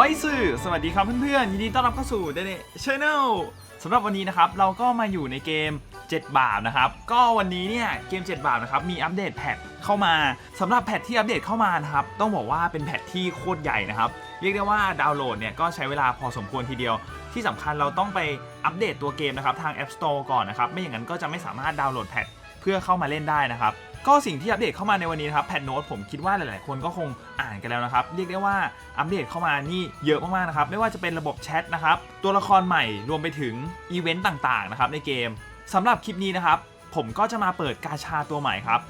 อยสื่อสวัสดีครับเพื่อนๆยินดีต้อนรับเข้าสู่เดนนี่ชแนลสำหรับวันนี้นะครับเราก็มาอยู่ในเกม 7 บาทนะครับ ก็วันนี้เนี่ยเกม 7 บาทนะครับมีอัปเดตแพทเข้ามาสำหรับแพทที่อัปเดตเข้ามานะครับต้องบอกว่าเป็นแพทที่โคตรใหญ่นะครับเรียกได้ว่าดาวน์โหลดเนี่ยก็ใช้เวลาพอสมควรทีเดียว ที่สำคัญเราต้องไปอัปเดตตัวเกมนะครับทาง App Store ก่อนนะครับไม่อย่างนั้นก็จะไม่สามารถดาวน์โหลดแพทเพื่อเข้ามาเล่นได้นะครับ ก็สิ่งที่อัปเดตเข้ามาในวันนี้นะครับแพทโน้ตผมคิดว่าหลายๆ คนก็คงอ่านกันแล้วนะครับ เรียกได้ว่าอัปเดตเข้ามานี่เยอะมากๆนะครับ ไม่ว่าจะเป็นระบบแชทนะครับ ตัวละครใหม่รวมไปถึงอีเวนต์ต่างๆนะครับในเกมสำหรับคลิปนี้นะครับ ผมก็จะมาเปิดกาชาตัวใหม่ครับ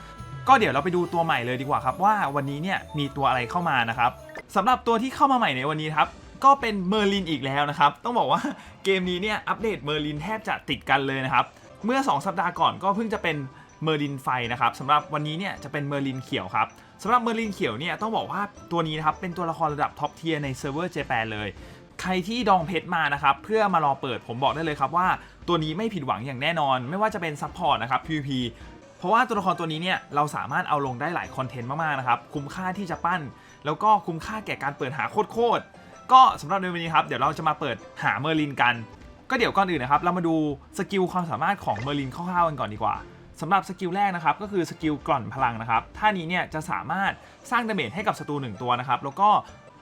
ก็เดี๋ยวเราไปดูตัวใหม่เลยดีกว่าครับ ว่าวันนี้เนี่ยมีตัวอะไรเข้ามานะครับสำหรับตัวที่เข้ามาใหม่ในวันนี้ครับก็เป็นเมอร์ลินอีกแล้วนะครับ ต้องบอกว่าเกมนี้เนี่ยอัปเดตเมอร์ลินแทบจะติดกันเลยนะครับ เมื่อ 2 สัปดาห์ก่อนก็เพิ่งจะเป็น เมอร์ลินไฟนะครับสำหรับวันนี้เนี่ยจะเป็นเมอร์ลินเขียวครับสำหรับเมอร์ลินเขียวเนี่ยต้องบอกว่าตัวนี้นะครับเป็นตัวละครระดับท็อปเทียร์ในเซิร์ฟเวอร์เจแปนเลย ใครที่ดองเพชรมานะครับเพื่อมารอเปิดผมบอกได้เลยครับว่าตัวนี้ไม่ผิดหวังอย่างแน่นอน ไม่ว่าจะเป็นซัพพอร์ตนะครับ PVP เพราะว่าตัวละครตัวนี้เนี่ยเราสามารถเอาลงได้หลายคอนเทนต์มากๆนะครับคุ้มค่าที่จะปั้น แล้วก็คุ้มค่าแก่การเปิดหาโคตรๆก็สำหรับในวันนี้ครับเดี๋ยวเราจะมาเปิดหาเมอร์ลินกัน ก็เดี๋ยวก่อนอื่นนะครับเรามาดูสกิลความสามารถของเมอร์ลินคร่าวๆกันก่อนดีกว่า สำหรับสกิลแรกนะครับก็คือสกิลกล่อนพลังนะครับท่านี้เนี่ยจะสามารถสร้างดาเมจให้กับศัตรูหนึ่งตัวนะครับแล้วก็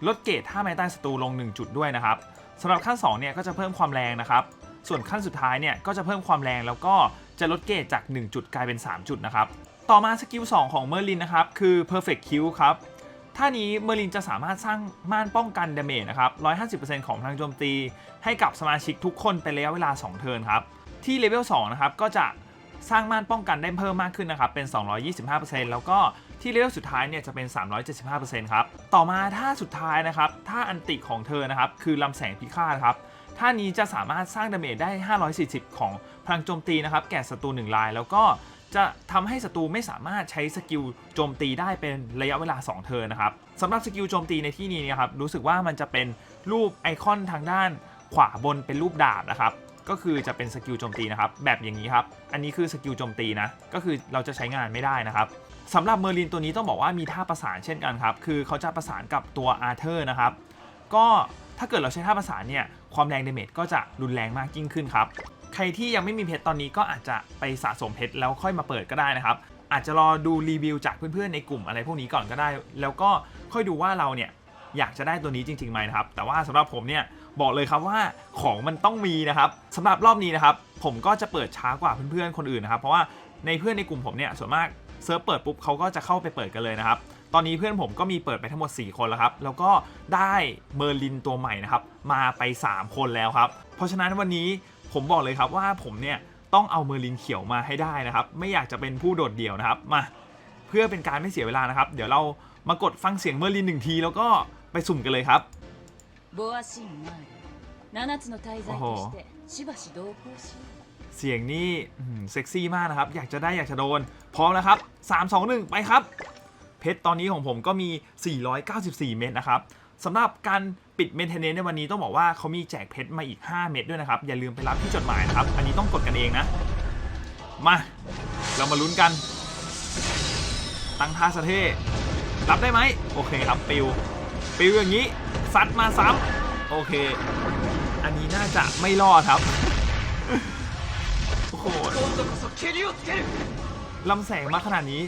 ลดเกรดท่าไม้ใต้ศัตรูลง 1 จุดด้วยนะครับสำหรับขั้น2เนี่ยก็จะเพิ่มความแรงนะครับส่วนขั้นสุดท้ายเนี่ยก็จะเพิ่มความแรงแล้วก็จะลดเกรดจาก 1 จุดกลายเป็น 3 จุดนะครับต่อมาสกิล2ของเมอร์ลินนะครับคือ perfect kill ครับท่านี้เมอร์ลินจะสามารถสร้างม่านป้องกันดาเมจนะครับ150%ของพลังโจมตี ให้กับสมาชิกทุกคนเป็นระยะเวลา 2 เทิร์นครับที่เลเวล2นะครับก็จะ สร้างม่านป้องกันได้เพิ่มมากขึ้นนะครับ เป็น 225%แล้วก็ที่เลเวลสุดท้ายเนี่ยจะเป็น 375%ครับ ต่อมาท่าสุดท้ายนะครับท่าอันติของเธอนะครับคือลำแสงพิฆาตครับท่านี้จะสามารถสร้างดาเมจได้ 540 ของพลังโจมตีนะครับแก่ศัตรู1ราย แล้วก็จะทำให้ศัตรูไม่สามารถใช้สกิลโจมตีได้เป็นระยะเวลา 2 เทิร์นนะครับสำหรับสกิลโจมตีในที่นี้นะครับรู้สึกว่ามันจะเป็นรูปไอคอนทางด้านขวาบนเป็นรูปดาบนะครับ ก็คือจะเป็นสกิลโจมตีนะครับแบบอย่างนี้ครับ อันนี้คือสกิลโจมตีนะก็คือเราจะใช้งานไม่ได้นะครับสำหรับเมอร์ลินตัวนี้ต้องบอกว่ามีท่าประสานเช่นกันครับ คือเขาจะประสานกับตัวอาร์เธอร์นะครับ ก็ถ้าเกิดเราใช้ท่าประสานเนี่ย ความแรงเดเมจก็จะรุนแรงมากยิ่งขึ้นครับ ใครที่ยังไม่มีเพชรตอนนี้ก็อาจจะไปสะสมเพชรแล้วค่อยมาเปิดก็ได้นะครับ อาจจะรอดูรีวิวจากเพื่อนๆในกลุ่มอะไรพวกนี้ก่อนก็ได้ แล้วก็ค่อยดูว่าเราเนี่ยอยากจะได้ตัวนี้จริงๆไหมนะครับ แต่ว่าสำหรับผมเนี่ย บอกเลยครับว่าของมันต้องมีนะครับสำหรับรอบนี้นะครับ ผมก็จะเปิดช้ากว่าเพื่อนๆคนอื่นนะครับ เพราะว่าในเพื่อนในกลุ่มผมเนี่ยส่วนมากเซิร์ฟเปิดปุ๊บเขาก็จะเข้าไปเปิดกันเลยนะครับ ตอนนี้เพื่อนผมก็มีเปิดไปทั้งหมด 4 คนแล้วครับ แล้วก็ได้เมอร์ลินตัวใหม่นะครับ มาไป 3 คนแล้วครับ เพราะฉะนั้นวันนี้ผมบอกเลยครับว่าผมเนี่ยต้องเอาเมอร์ลินเขียวมาให้ได้นะครับ ไม่อยากจะเป็นผู้โดดเดี่ยวนะครับมาเพื่อเป็นการไม่เสียเวลานะครับ เดี๋ยวเรามากดฟังเสียงเมอร์ลินหนึ่งที แล้วก็ไปสุ่มกันเลยครับ ボアシンマール7つの大罪としてしばし同行しよう เสียงนี่อื้อหือเซ็กซี่มากนะครับ อยากจะได้อยากจะโดน พร้อมแล้วครับ 3 2 1 ไปครับ เพชรตอนนี้ของผมก็มี 494 เม็ดนะครับสำหรับการปิดเมนเทนเนนในวันนี้ต้องบอกว่าเขามีแจกเพชรมาอีก 5 เม็ดด้วยนะครับ อย่าลืมไปรับที่จดหมายนะครับ อันนี้ต้องกดกันเองนะ มา เรามาลุ้นกัน ตั้งท่าสะเท่รับได้ไหม โอเคครับ ปิว ปิวอย่างนี้ ซัดมาซ้ำโอเค อันนี้น่าจะไม่รอดครับโอ้โหลำแสงมาขนาดนี้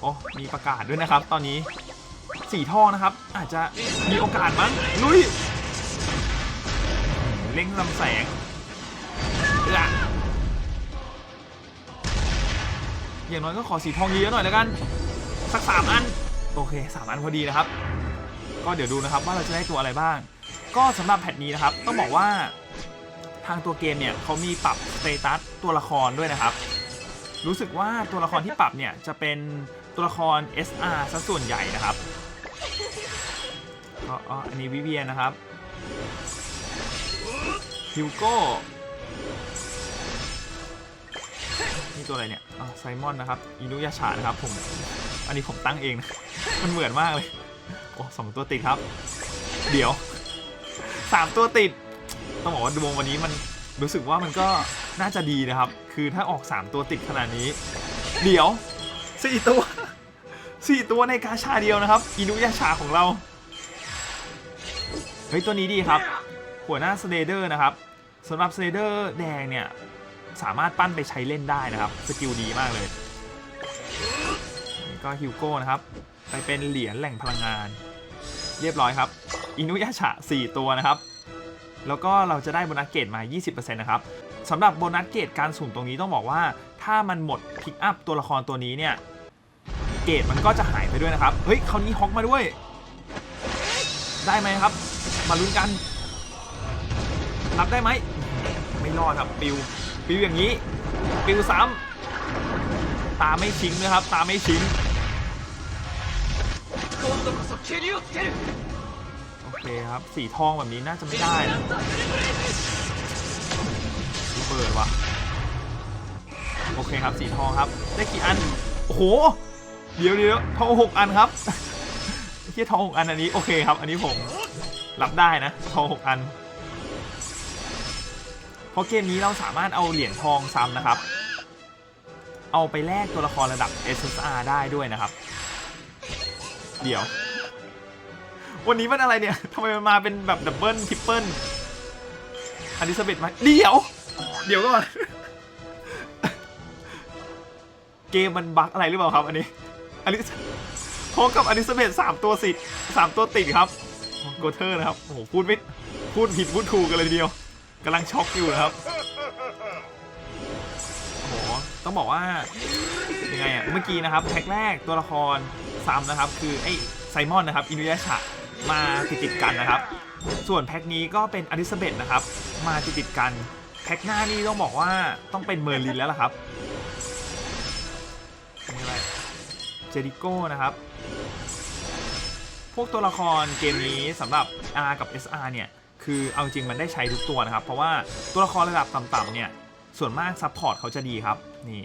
โอ้มีประกาศด้วยนะครับ ตอนนี้สีทองนะครับ อาจจะมีโอกาสมั้งลุยเล่งลำแสงเอออย่างน้อยก็ขอสีทองเยอะหน่อยแล้วกัน สักสามอัน โอเคสามอันพอดีนะครับ ก็เดี๋ยวดูนะครับว่าเราจะได้ตัวอะไรบ้าง ก็สำหรับแพทนี้นะครับต้องบอกว่าทางตัวเกมเนี่ยเขามีปรับสเตตัสตัวละครด้วยนะครับ รู้สึกว่าตัวละครที่ปรับเนี่ยจะเป็นตัวละคร SR ซะส่วนใหญ่นะครับอ๋ออันนี้วิเวียนนะครับฮิวโก้นี่ตัวอะไรเนี่ยอ๋อไซมอนนะครับ อินุยาชานะครับผม อันนี้ผมตั้งเองนะ มันเหมือนมากเลย โอ้สองตัวติดครับ เดี๋ยวสามตัวติด ต้องบอกว่าดวงวันนี้มันรู้สึกว่ามันก็น่าจะดีนะครับ คือถ้าออก 3 ตัวติดขนาดนี้ เดี๋ยว 4 ตัว 4 ตัวในกาชาเดียวนะครับ อินุยาชาของเรา เฮ้ย ตัวนี้ดีครับ หัวหน้าสเลเดอร์นะครับสำหรับสเลเดอร์แดงเนี่ย สามารถปั้นไปใช้เล่นได้นะครับ สกิลดีมากเลย ก็ฮิวโก้นะครับ ไปเป็นเหรียญแหล่งพลังงาน เรียบร้อยครับ อินุยาชะ 4 ตัวนะครับ แล้วก็เราจะได้โบนัสเกตมา 20%นะครับสำหรับโบนัสเกตการสุ่มตรงนี้ต้องบอกว่า ถ้ามันหมดพิกอัพตัวละครตัวนี้เนี่ยเกตมันก็จะหายไปด้วยนะครับ เฮ้ยคราวนี้ฮอกมาด้วย ได้ไหมครับ มาลุ้นกัน รับได้ไหม ไม่รอดครับปิว ปิวอย่างนี้ ปิวซ้ำตาไม่ชิงนะครับ ตาไม่ชิง 今度こそ蹴りをつける โอเคครับ สีทองแบบนี้น่าจะไม่ได้นะระเบิดว่ะ โอเคครับ สีทองครับ ได้กี่อัน โอ้โห เดี๋ยวเดี๋ยวทองหกอันครับ เฮียทองหกอันอันนี้โอเคครับ อันนี้ผมรับได้นะ ทองหกอัน เพราะเกมนี้เราสามารถเอาเหรียญทองซ้ำนะครับ เอาไปแลกตัวละครระดับ SSR ได้ด้วยนะครับ เดี๋ยว วันนี้มันอะไรเนี่ยทำไมมันมาเป็นแบบดับเบิลทริปเปิลอลิซาเบธมาเดี๋ยว เดี๋ยวก่อน เกมมันบั๊กอะไรหรือเปล่าครับอันนี้อลิซพบกับอลิซาเบธสามตัวสิสามตัวติดครับโกเทอร์นะครับโอ้โหพูดไม่พูดผิดพูดถูกกันเลยทีเดียวกำลังช็อกอยู่นะครับโอ้โหต้องบอกว่ายังไงอะเมื่อกี้นะครับแพ็กแรกตัวละคร ซ้ำนะครับ คือไอ้ไซมอนนะครับอินุยาชะมาติดติดกันนะครับ ส่วนแพ็กนี้ก็เป็นอลิซาเบธนะครับ มาติดติดกัน แพ็กหน้านี่ต้องบอกว่าต้องเป็นเมอร์ลินแล้วล่ะครับนี่อะไรเจริโก้นะครับ พวกตัวละครเกมนี้สำหรับ R กับ SR เนี่ย คือเอาจริงมันได้ใช้ทุกตัวนะครับ เพราะว่าตัวละครระดับต่ำๆเนี่ย ส่วนมากซัพพอร์ตเขาจะดีครับ นี่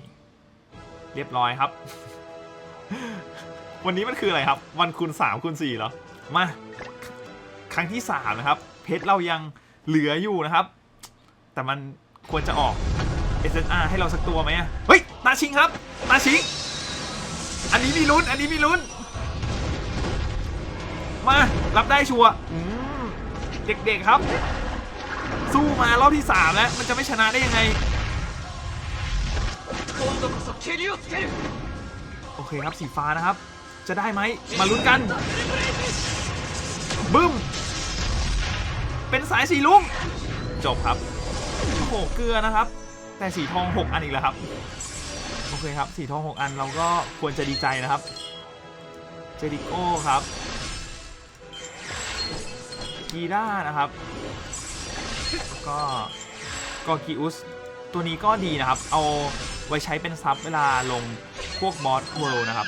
เรียบร้อยครับ วันนี้มันคืออะไรครับ วันคูณ3คูณ4เหรอ มา ครั้งที่3นะครับ เพชรเรายังเหลืออยู่นะครับ แต่มันควรจะออก SSR ให้เราสักตัวไหมเฮ้ย ตาชิงครับ ตาชิง อันนี้มีลุ้น อันนี้มีลุ้น มา รับได้ชัวร์เด็กๆครับ สู้มารอบที่ 3 แล้ว มันจะไม่ชนะได้ยังไงโอเคครับสีฟ้านะครับ จะได้ไหมมาลุ้นกันบึ้ม เป็นสายสีลุงจบครับโอ้โหเกลือนะครับ แต่สีทอง 6 อันอีกแล้วครับ โอเคครับ สีทอง 6 อันเราก็ควรจะดีใจนะครับ เจดิโก้ครับกีด้านะครับ ก็กอกิอุสตัวนี้ก็ดีนะครับ เอาไว้ใช้เป็นซับเวลาลงพวกบอสเวิลด์นะครับ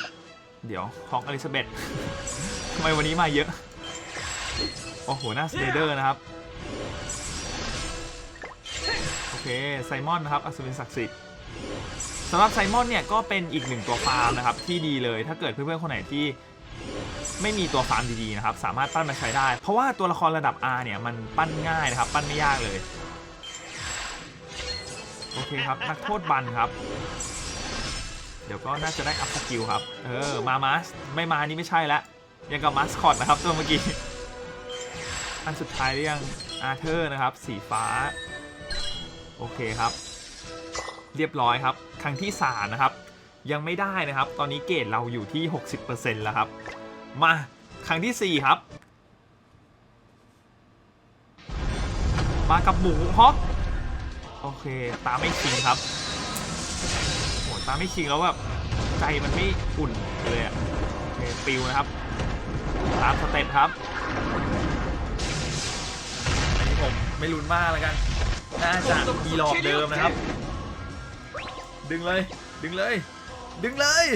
เดี๋ยวของอลิซาเบธทำไมวันนี้มาเยอะ โอ้โห หน้าสเตเดอร์นะครับ โอเค ไซมอนนะครับ อัศวินศักดิ์สิทธิ์สำหรับไซมอนเนี่ยก็เป็นอีกหนึ่งตัวฟาร์มนะครับ ที่ดีเลยถ้าเกิดเพื่อนๆคนไหนที่ไม่มีตัวฟาร์มดีๆนะครับ สามารถปั้นมาใช้ได้ เพราะว่าตัวละครระดับ R เนี่ย มันปั้นง่ายนะครับ ปั้นไม่ยากเลย โอเคครับ นักโทษบันครับ เดี๋ยวก็น่าจะได้อัพสกิลครับ เออ มามาสไม่มานี่ไม่ใช่ละ ยังกับมาสคอตนะครับตัวเมื่อกี้ อันสุดท้ายหรือยังอาเธอร์นะครับ สีฟ้า โอเคครับ เรียบร้อยครับ ครั้งที่สามนะครับ ยังไม่ได้นะครับ ตอนนี้เกรดเราอยู่ที่ 60%แล้วครับ มาครั้งที่สี่ครับ มากับหมูฮอกโอเค ตาไม่ชิงครับ ตามไม่ชิงแล้วแบบใจมันไม่อุ่นเลยอะโอเคปิวนะครับ ตามสเต็ปครับอันนี้ผมไม่ลุ้นมากแล้วกัน น่าจะอีหลอกเดิมนะครับ ดึงเลย ดึงเลย ดึงเลย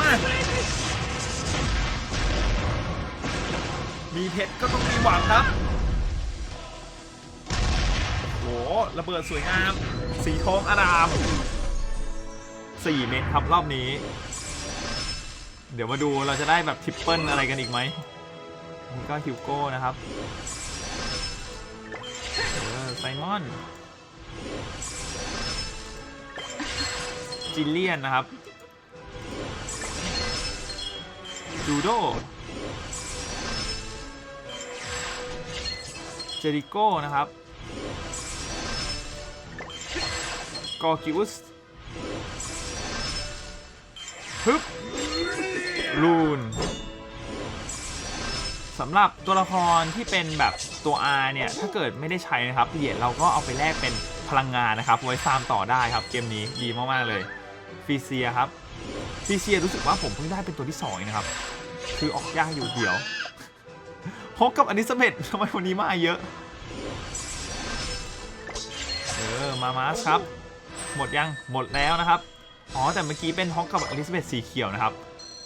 มามีเพชรก็ต้องมีหวังครับโอ้โหระเบิดสวยงาม สีทองอาราม 4 เมตรครับรอบนี้ เดี๋ยวมาดูเราจะได้แบบทริปเปิลอะไรกันอีกไหมนี่ก็ฮิวโก้นะครับเออไซมอนจิลเลียนนะครับจูโดเจริโก้นะครับกอกิอุส ฮึบลูนสำหรับตัวละครที่เป็นแบบตัว R เนี่ย ถ้าเกิดไม่ได้ใช้นะครับเหรียญเราก็เอาไปแลกเป็นพลังงานนะครับไว้ฟาร์มต่อได้ครับ เกมนี้ดีมาก ๆ เลยฟีเซียครับฟีเซียรู้สึกว่าผมเพิ่งได้เป็นตัวที่2เองนะครับ คือออกยากอยู่เดียวฮอกกับอนิสเบตทำไมวันนี้มาเยอะ เออ มามาสครับ หมดยังหมดแล้วนะครับ อ๋อ แต่เมื่อกี้เป็นฮอกกับอลิซาเบธสีเขียวนะครับ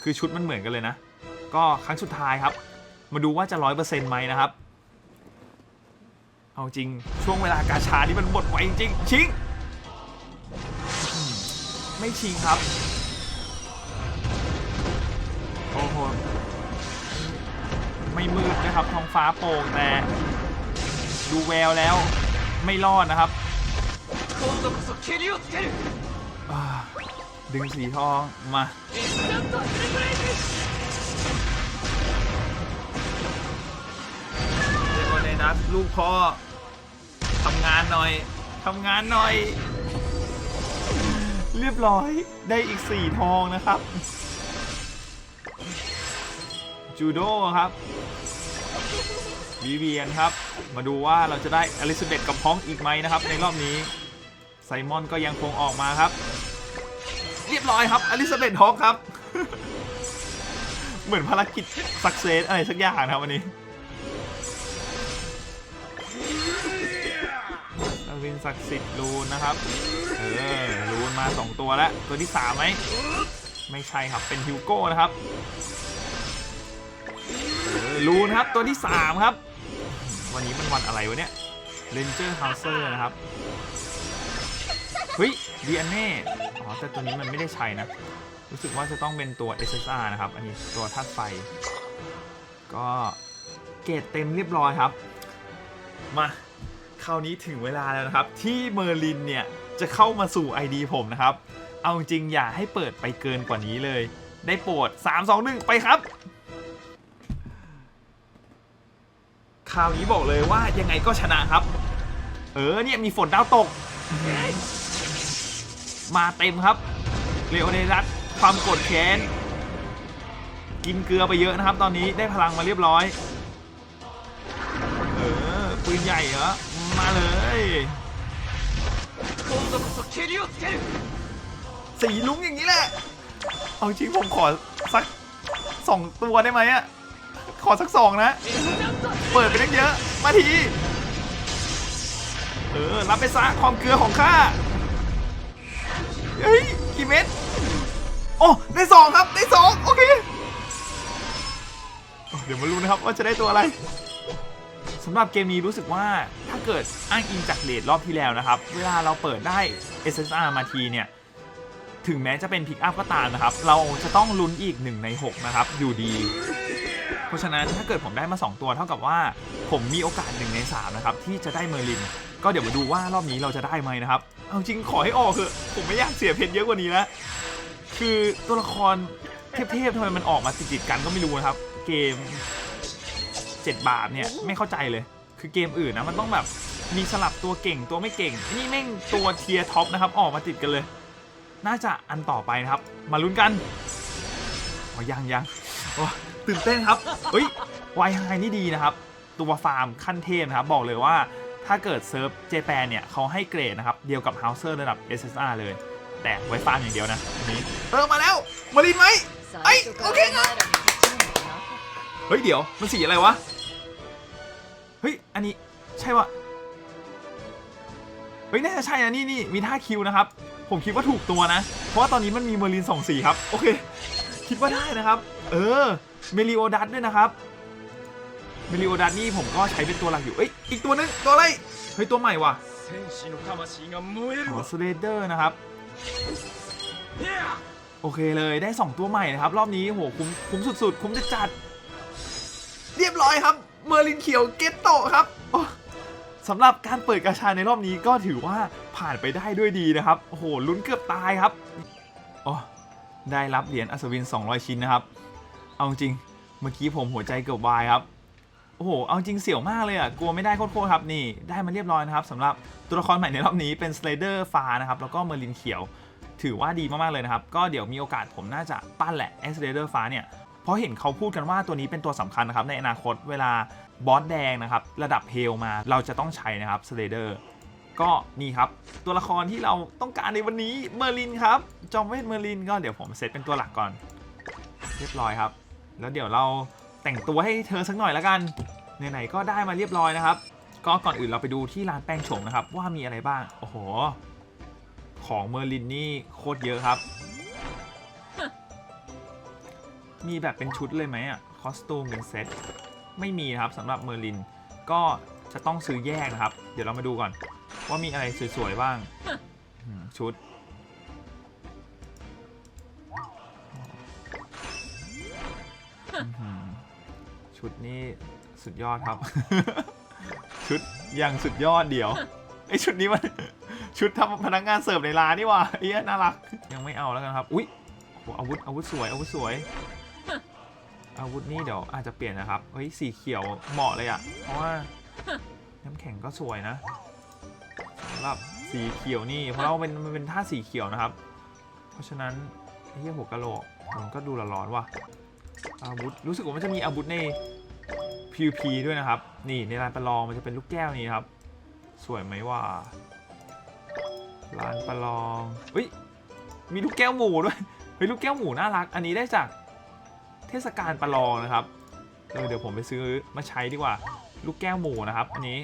คือชุดมันเหมือนกันเลยนะ ก็ครั้งสุดท้ายครับ มาดูว่าจะร้อยเปอร์เซ็นต์ไหมนะครับ เอาจริง ช่วงเวลากาชานี่มันหมดไวจริง ชิง ไม่ชิงครับ โอ้โห ไม่มืดนะครับ ท้องฟ้าโปร่งแต่ ดูแววแล้วไม่รอดนะครับ ดึงสีทองมา เดโมเดนัลูกพ่อทำงานหน่อยทำงานหน่อย เรียบร้อยได้อีกสี่ทองนะครับ จูโดครับวีเวียนครับ มาดูว่าเราจะได้อลิซาเบธกับพ้องอีกไหมนะครับ ในรอบนี้ ไซมอนก็ยังคงออกมาครับ เรียบร้อยครับอลิซาเบธฮอกครับ เหมือนภารกิจสักเซสอะไรสักอย่างนะครับวันนี้ดาวินศักดิ์สิทธิ์ลูนนะครับ เออลูนมา 2 ตัวแล้ว ตัวที่3ไหมไม่ใช่ครับเป็นฮิวโก้นะครับเออลูนครับตัวที่ 3 ครับ วันนี้มันวันอะไรวะเนี่ยเรนเจอร์ฮาเซอร์นะครับ เฮ้ย ดีอันเน่อ๋อแต่ตัวนี้มันไม่ได้ใช้นะ รู้สึกว่าจะต้องเป็นตัว SSR นะครับ อันนี้ตัวธาตุไฟ ก็เกรดเต็มเรียบร้อยครับ มาคราวนี้ถึงเวลาแล้วนะครับ ที่เมอร์ลินเนี่ยจะเข้ามาสู่ ID ผมนะครับ เอาจริงอย่าให้เปิดไปเกินกว่านี้เลย ได้โปรด 3 2 1 ไปครับคราวนี้บอกเลยว่ายังไงก็ชนะครับ เออเนี่ยมีฝนดาวตก มาเต็มครับเลโอเนรัสความกดแขนกินเกลือไปเยอะนะครับ ตอนนี้ได้พลังมาเรียบร้อย เออปืนใหญ่เหรอ มาเลยสีลุ้งอย่างนี้แหละ เอาจริงผมขอสักสองตัวได้ไหมอะขอสักสองนะ เปิดไปเล็กเยอะ มาที เออ รับไปซะความเกลือของข้า เฮ้ยกี่เม็ดโอ้ได้สองครับได้สองโอเคเดี๋ยวมารู้นะครับว่าจะได้ตัวอะไรสำหรับเกมนี้รู้สึกว่าถ้าเกิดอ้างอิงจากเลทรอบที่แล้วนะครับ เวลาเราเปิดได้ SSR มาทีเนี่ย ถึงแม้จะเป็นพิกอัพก็ตามนะครับ เราจะต้องลุ้นอีก 1 ใน 6 นะครับ อยู่ดี เพราะฉะนั้นถ้าเกิดผมได้มา 2 ตัวเท่ากับว่า ผมมีโอกาส 1 ใน 3 นะครับ ที่จะได้เมอร์ลิน ก็เดี๋ยวมาดูว่ารอบนี้เราจะได้ไหมนะครับ เอาจริงขอให้ออกเถอะผมไม่อยากเสียเพชรเยอะกว่านี้แล้วคือตัวละครเทพๆทำไมมันออกมาติดๆกันก็ไม่รู้นะครับ เกม 7 บาทเนี่ยไม่เข้าใจเลย คือเกมอื่นนะมันต้องแบบมีสลับตัวเก่งตัวไม่เก่ง นี่แม่งตัวเทียท็อปนะครับออกมาติดกันเลย น่าจะอันต่อไปนะครับ มาลุ้นกันอ๋อยังยังตื่นเต้นครับเฮ้ยไวไฮนี่ดีนะครับ ตัวฟาร์มขั้นเทพนะครับ บอกเลยว่า ถ้าเกิดเซิร์ฟเจแปนเนี่ยเขาให้เกรดนะครับ เดียวกับเฮาเซอร์ระดับ SSR เลย แต่ไว้ฟาร์มอย่างเดียวนะอันนี้เออมาแล้วมาลินไหมไอยโอเคนะเฮ้ยเดี๋ยวมันสีอะไรวะ เฮ้ย อันนี้ใช่วะเฮ้ยน่าจะใช่นะนี่นี่มีท่าคิวนะครับ ผมคิดว่าถูกตัวนะ เพราะว่าตอนนี้มันมีเมอร์ลินสองสีครับ โอเค คิดว่าได้นะครับ เออเมลิโอดัสด้วยนะครับ มิลิโอดานี่ผมก็ใช้เป็นตัวหลักอยู่ เอ้ย อีกตัวนึง ตัวอะไร เฮ้ย ตัวใหม่ว่ะขอสเลเดอร์นะครับ โอเคเลยได้ 2 ตัวใหม่นะครับ รอบนี้โหคุ้มคุ้มสุดๆ คุ้มจะจัด เรียบร้อยครับ เมอร์ลินเขียวเกตโตครับสำหรับการเปิดกาชาในรอบนี้ก็ถือว่าผ่านไปได้ด้วยดีนะครับโอ้หลุ้นเกือบตายครับอ๋อได้รับเหรียญอัศวิน 200 ชิ้นนะครับ เอาจริง เมื่อกี้ผมหัวใจเกือบวายครับ อ้โอ้โห เอาจริงเสี่ยวมากเลยอะ กลัวไม่ได้โคตรๆครับนี่ได้มาเรียบร้อยนะครับสำหรับตัวละครใหม่ในรอบนี้เป็นสไลเดอร์ฟ้านะครับแล้วก็เมอร์ลินเขียว ถือว่าดีมากๆเลยนะครับ ก็เดี๋ยวมีโอกาสผมน่าจะปั้นแหละไอสไลเดอร์ฟ้าเนี่ยเพราะเห็นเขาพูดกันว่าตัวนี้เป็นตัวสำคัญนะครับในอนาคตเวลาบอสแดงนะครับระดับเฮลมาเราจะต้องใช้นะครับสไลเดอร์ก็นี่ครับตัวละครที่เราต้องการในวันนี้เมอร์ลินครับจอมเวทเมอร์ลินก็เดี๋ยวผมเซตเป็นตัวหลักก่อน เรียบร้อยครับ แล้วเดี๋ยวเรา แต่งตัวให้เธอสักหน่อยแล้วกันไหนๆก็ได้มาเรียบร้อยนะครับ ก็ก่อนอื่นเราไปดูที่ร้านแป้งโฉมนะครับ ว่ามีอะไรบ้าง โอ้โห ของเมอร์ลินนี่โคตรเยอะครับ มีแบบเป็นชุดเลยไหมอะคอสตูมเป็นเซตไม่มีครับสำหรับเมอร์ลินก็จะต้องซื้อแยกนะครับ เดี๋ยวเรามาดูก่อน ว่ามีอะไรสวยๆบ้างชุด ชุดนี้สุดยอดครับ ชุดอย่างสุดยอดเดี๋ยวไอชุดนี้มันชุดทำพนักงานเสิร์ฟในร้านนี่ว่าเอี้ยน่ารักยังไม่เอาแล้วกันครับ อุ๊ยโหอาวุธอาวุธสวยอาวุธสวย อาวุธนี่เดี๋ยวอาจจะเปลี่ยนนะครับเฮ้ยสีเขียวเหมาะเลยอะเพราะว่าน้ำแข็งก็สวยนะสำหรับสีเขียวนี่เพราะเราเป็นมันเป็นท่าสีเขียวนะครับ เพราะฉะนั้นไอ้เหี้ยหัวกะโหลกมันก็ดูร้อนว่ะ อาวุธรู้สึกว่ามันจะมีอาวุธใน PVP ด้วยนะครับ นี่ในลานประลองมันจะเป็นลูกแก้วนี้ครับ สวยไหมว่าลานประลองเฮ้ยมีลูกแก้วหมูด้วยเฮ้ยลูกแก้วหมูน่ารัก อันนี้ได้จากเทศกาลประลองนะครับเดี๋ยวผมไปซื้อมาใช้ดีกว่า ลูกแก้วหมูนะครับ อันนี้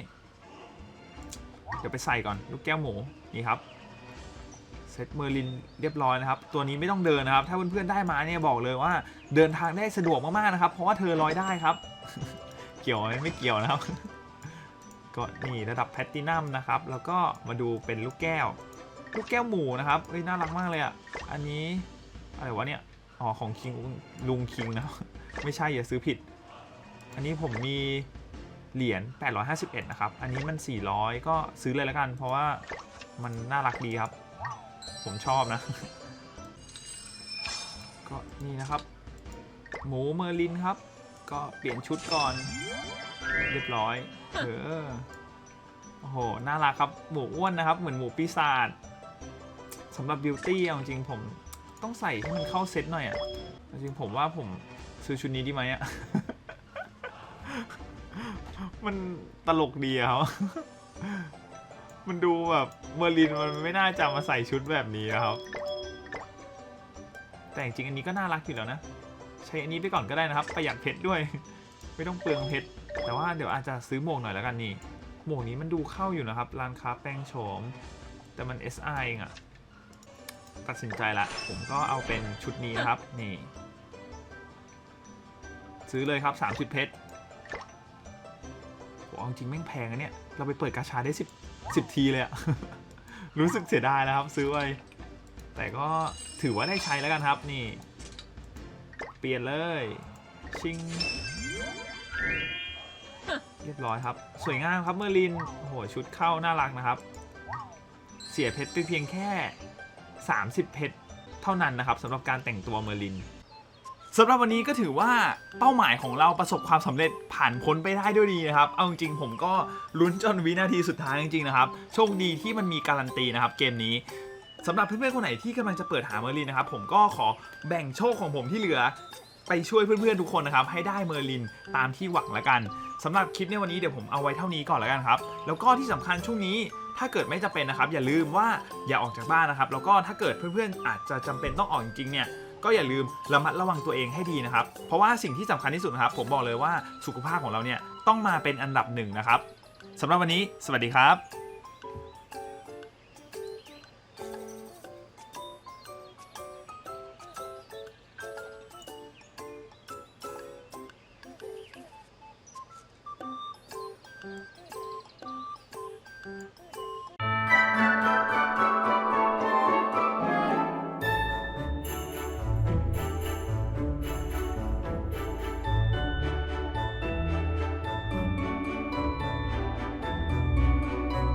เดี๋ยวไปใส่ก่อนลูกแก้วหมูนี่ครับ ซตเมอร์ลินเรียบร้อยนะครับ ตัวนี้ไม่ต้องเดินนะครับ ถ้าเพื่อนๆได้มาเนี่ยบอกเลยว่าเดินทางได้สะดวกมากๆนะครับ เพราะว่าเธอลอยได้ครับ เกี่ยวไหมไม่เกี่ยวนะครับ ก็นี่ระดับแพตตินัมนะครับ แล้วก็มาดูเป็นลูกแก้ว ลูกแก้วหมูนะครับเฮ้ยน่ารักมากเลยอะ อันนี้อะไรวะเนี่ย อ๋อของคิงลุงคิงนะ ไม่ใช่อย่าซื้อผิด อันนี้ผมมีเหรียญ 851 นะครับ อันนี้มัน 400 ก็ซื้อเลยแล้วกัน เพราะว่ามันน่ารักดีครับ ผมชอบนะ ก็นี่นะครับ หมูเมอร์ลินครับ ก็เปลี่ยนชุดก่อน เรียบร้อย เออ โอ้โห น่ารักครับ หมูอ้วนนะครับ เหมือนหมูปีศาจสำหรับบิวตี้เอาจริงผมต้องใส่ให้มันเข้าเซตหน่อยอะ่ะ จริงผมว่าผมซื้อชุดนี้ดีไหมอะ่ะ มันตลกดีอะครับ มันดูแบบเมอร์ลินมันไม่น่าจะมาใส่ชุดแบบนี้นะครับ แต่จริงอันนี้ก็น่ารักอยู่แล้วนะ ใช้อันนี้ไปก่อนก็ได้นะครับ ประหยัดเพชรด้วย ไม่ต้องเปลืองเพชรแต่ว่าเดี๋ยวอาจจะซื้อหมวกหน่อยแล้วกันนี่หมวกนี้มันดูเข้าอยู่นะครับร้านค้าแป้งโฉม แต่มัน SI เองอะตัดสินใจละ ผมก็เอาเป็นชุดนี้นะครับ นี่ ซื้อเลยครับ 30 เพชรโหเอาจริงแม่งแพงอะเนี่ย เราไปเปิดกาชาได้ 10 10 ทีเลยอะ รู้สึกเสียดายแล้วครับซื้อไว้แต่ก็ถือว่าได้ใช้แล้วกันครับนี่ เปลี่ยนเลย ชิง เรียบร้อยครับ สวยงามครับเมอร์ลินโอ้โหชุดเข้าน่ารักนะครับ เสียเพชรไปเพียงแค่ 30 เพชรเท่านั้นนะครับสำหรับการแต่งตัวเมอร์ลิน สำหรับวันนี้ก็ถือว่าเป้าหมายของเราประสบความสำเร็จผ่านพ้นไปได้ด้วยดีนะครับ เอาจริงผมก็ลุ้นจนวินาทีสุดท้ายจริงๆนะครับ โชคดีที่มันมีการันตีนะครับเกมนี้สำหรับเพื่อนๆคนไหนที่กำลังจะเปิดหาเมอร์ลินนะครับผมก็ขอแบ่งโชคของผมที่เหลือ ไปช่วยเพื่อนๆทุกคนนะครับให้ได้เมอร์ลินตามที่หวังละกันสำหรับคลิปในวันนี้เดี๋ยวผมเอาไว้เท่านี้ก่อนละกันครับแล้วก็ที่สำคัญช่วงนี้ถ้าเกิดไม่จำเป็นนะครับอย่าลืมว่าอย่าออกจากบ้านนะครับแล้วก็ถ้าเกิดเพื่อนๆอาจจะจำเป็นต้องออกจริงๆเนี่ย ก็อย่าลืมระมัดระวังตัวเองให้ดีนะครับ เพราะว่าสิ่งที่สำคัญที่สุดนะครับ ผมบอกเลยว่าสุขภาพของเราเนี่ยต้องมาเป็นอันดับหนึ่งนะครับสำหรับวันนี้ สวัสดีครับ